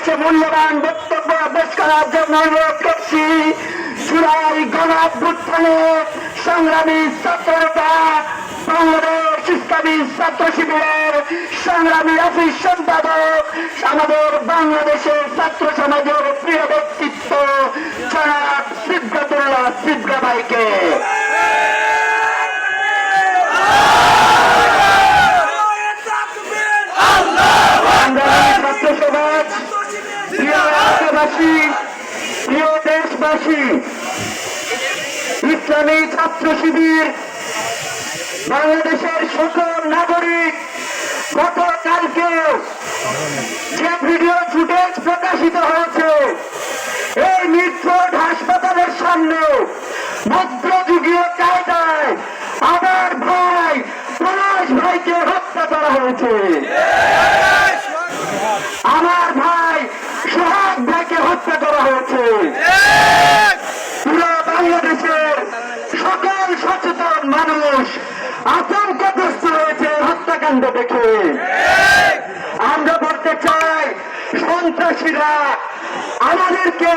কাছে মূল্যবান বক্তব্য পেশ করার জন্য অনুরোধ করছি। জুলাই গণাভ্যুত্থানে সংগ্রামী ছাত্রতা বাংলাদেশ ইসলামী ছাত্র শিবিরের সংগ্রামী অফিস সম্পাদক, আমাদের বাংলাদেশের ছাত্র সমাজের প্রিয় ব্যক্তিত্ব জনাব সিদ্ধাতুল্লাহ সিদ্ধা ভাইকে সংগ্রামী ছাত্র সমাজ প্রিয় রাজ্যবাসী প্রিয় দেশবাসী ইসলামী ছাত্র শিবির, বাংলাদেশের সকল নাগরিক, গতকালকে যে ভিডিও ফুটেজ প্রকাশিত হয়েছে, এই মিটফোর্ড হাসপাতালের সামনে মধ্যযুগীয় কায়দায় আমার ভাই, পলাশ ভাইকে হত্যা করা হয়েছে। আমার ভাই সোহাগ ভাইকে হত্যা করা হয়েছে পুরো বাংলাদেশের সকল সচেতন মানুষ আতঙ্কগ্রস্ত হয়েছে হত্যাকাণ্ড দেখে। আমরা বলতে চাই, সন্ত্রাসীরা আমাদেরকে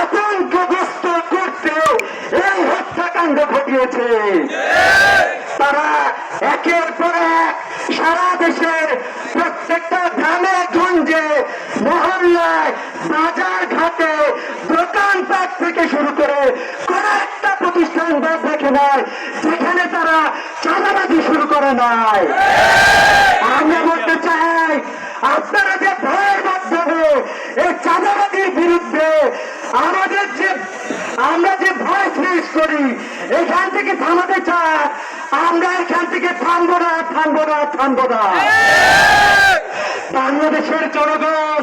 আতঙ্কগ্রস্ত করতে এই হত্যাকাণ্ড ঘটিয়েছে। তারা একের পর এক সারা দেশের প্রত্যেকটা গ্রামে গঞ্জে, মহল্লায় বাজার ঘাটে দোকানপাট থেকে শুরু করে কোন একটা প্রতিষ্ঠান বাদ রেখে নাই যেখানে তারা চাঁদাবাজি শুরু করে নাই। আমরা বলতে চাই, আপনারা যে ভয়ের মাধ্যমে এই চাঁদাবাজির বিরুদ্ধে আমাদের যে আমরা যে ভয় সৃষ্টি করি, এখান থেকে থামাতে চাই। আমরা এখান থেকে থামবো না থামবো না থামবো না। বাংলাদেশের জনগণ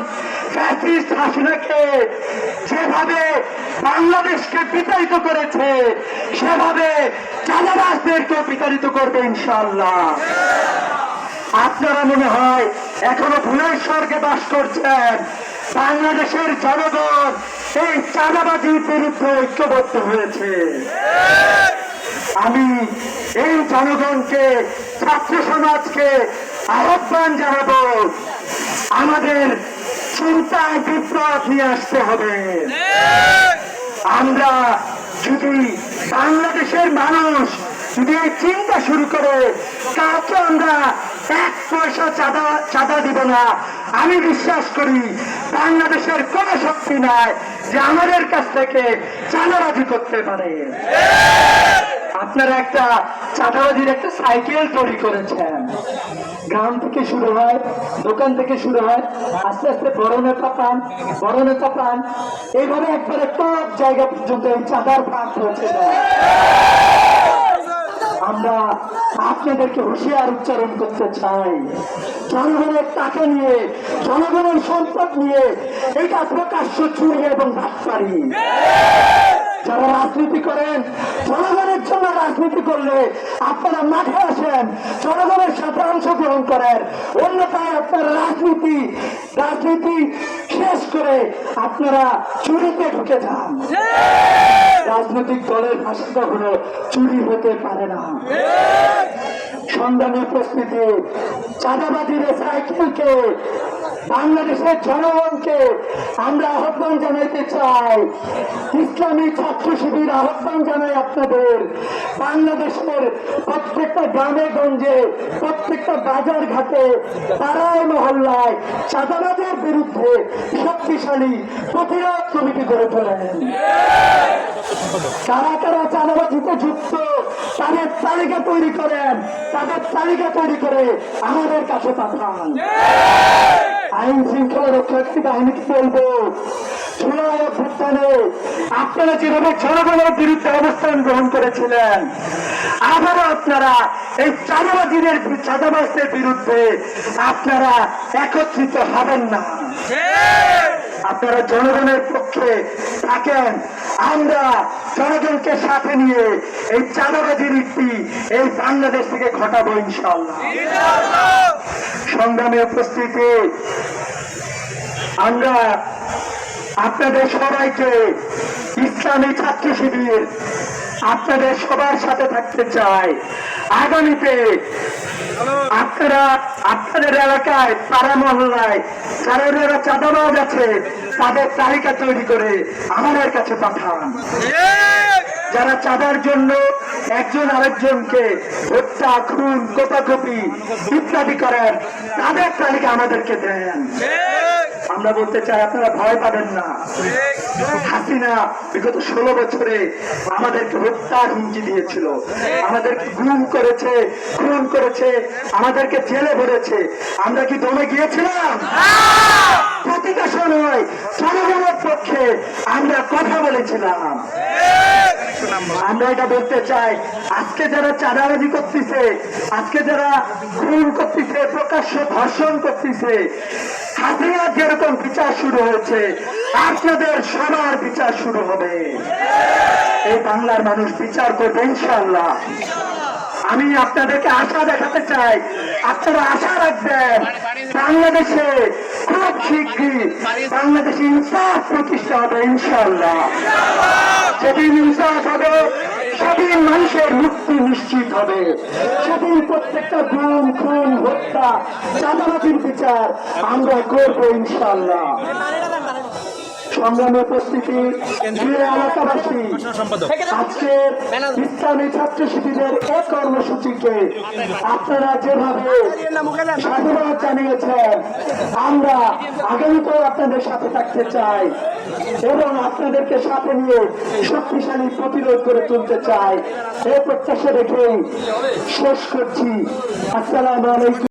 ফ্যাসিস্ট হাসিনাকে যেভাবে বাংলাদেশকে বিতাড়িত করেছে, সেভাবে চাঁদাবাসদেরকেও বিতাড়িত করবে ইনশাল্লাহ আপনারা মনে হয় এখনও ভুলের স্বর্গে বাস করছেন। বাংলাদেশের জনগণ এই চাঁদাবাজির বিরুদ্ধে ঐক্যবদ্ধ হয়েছে। আমি এই জনগণকে, ছাত্র সমাজকে আহ্বান জানাব। আমাদের বিপ্লব নিয়ে আসতে হবে। আমরা যদি বাংলাদেশের মানুষ যদি এই চিন্তা শুরু করে কাউকে আমরা এক পয়সা চাঁদা চাঁদা দিব না। আমি বিশ্বাস করি, বাংলাদেশের কোন শক্তি নাই যে আমাদের কাছ থেকে চাঁদাবাজি করতে পারে। আপনারা একটা চাঁদাবাজির একটা সাইকেল তৈরি করেছেন। গ্রাম থেকে শুরু হয়, দোকান থেকে শুরু হয়, আস্তে আস্তে বড় নেতা পান, বড় নেতা পান। এইভাবে একবারে সব জায়গা পর্যন্ত এই চাঁদার ভাগ পৌঁছে দেয় আমরা আপনাদেরকে হুঁশিয়ার উচ্চারণ করতে চাই। জনগণের টাকা নিয়ে, জনগণের সম্পদ নিয়ে এটা প্রকাশ্য চুরি এবং বাটপারি। যারা রাজনীতি করেন, জনগণের জন্য রাজনীতি করলে আপনারা মাঠে আসেন, জনগণের সাথে অংশগ্রহণ করেন। অন্যথায় আপনার রাজনীতি রাজনীতি শেষ করে আপনারা চুরিতে ঢুকে যান। রাজনৈতিক দলের ভাষা কখনো চুরি হতে পারে না। সংগ্রামী উপস্থিতি চাঁদাবাজির সাইকেলকে বাংলাদেশের জনগণকে আমরা আহ্বান জানাইতে চাই। ইসলামী ছাত্র শিবির আহ্বান জানাই আপনাদের। বাংলাদেশের প্রত্যেকটা গ্রামে, গঞ্জে, প্রত্যেকটা বাজার ঘাটে, পাড়ায়, মহল্লায় চাঁদাবাজের বিরুদ্ধে শক্তিশালী প্রতিরোধ কমিটি গড়ে তোলেন। কারা কারা চাঁদাবাজিতে যুক্ত, তাদের তালিকা তৈরি করেন, তাদের তালিকা তৈরি করে আমাদের কাছে পাঠান। আইন শৃঙ্খলা রক্ষাকারী বাহিনীকে বলব আপনারা যেভাবে জনগণের বিরুদ্ধে অবস্থান গ্রহণ করেছিলেন, আবারও আপনারা এই চাঁদাবাজিদের চাঁদাবাজদের বিরুদ্ধে আপনারা একত্রিত হবেন না। আপনারা জনগণের পক্ষে থাকেন। আমরা জনগণকে সাথে নিয়ে এই চাঁদাবাজির একটি এই বাংলাদেশ থেকে ঘটাবো ইনশাল্লাহ সংগ্রামে উপস্থিতি। আমরা আপনাদের সবাইকে ইসলামী ছাত্র শিবির আপনাদের সবার সাথে থাকতে চাই। আগামীতে আপনারা আপনাদের এলাকায় পাড়া মহল্লায় যারা যারা চাঁদাবাজ আছে তাদের তালিকা তৈরি করে আমাদের কাছে পাঠান। যারা চাঁদার জন্য একজন আরেকজনকে হত্যা, খুন কোপাকুপি ইত্যাদি করেন। তাদের তালিকা আমাদেরকে দেন। আমরা বলতে চাই, আপনারা ভয় পাবেন না। হাসিনা বিগত ষোলো বছরে আমাদেরকে হত্যার হুমকি দিয়েছিল। আমাদেরকে গুম করেছে, খুন করেছে, আমাদেরকে জেলে ভরেছে। আমরা কি দমে গিয়েছিলাম? প্রতিটা সময় জনগণের পক্ষে আমরা কথা বলেছিলাম। আমরা এটা বলতে চাই, আজকে যারা চাঁদাবাজি করতেছে, আজকে যারা করতেছে, প্রকাশ্য ধর্ষণ করতেছে যেরকম বিচার শুরু হয়েছে, আপনাদের সবার বিচার শুরু হবে। এই বাংলার মানুষ বিচার করবে ইনশাল্লাহ আমি আপনাদেরকে আশা দেখাতে চাই, আপনারা আশা রাখবেন, বাংলাদেশে খুব শীঘ্রই বাংলাদেশে ইনসাফ প্রতিষ্ঠা হবে ইনশাল্লাহ যেদিন ইনসাফ হবে, সেদিন মানুষের মুক্তি নিশ্চিত হবে। সেদিন প্রত্যেকটা গুম, খুন, হত্যা, চাঁদাবাজির বিচার আমরা করব ইনশাল্লাহ সংগ্রামে উপস্থিতি এলাকাবাসী আজকের ইসলামী ছাত্র শিবিরের এক কর্মসূচিকে আপনারা যেভাবে সাধুবাদ জানিয়েছেন আমরা আগামীতেও আপনাদের সাথে থাকতে চাই এবং আপনাদেরকে সাথে নিয়ে শক্তিশালী প্রতিরোধ করে তুলতে চাই। এই প্রত্যাশা রেখেই শেষ করছি। আসসালামু আলাইকুম।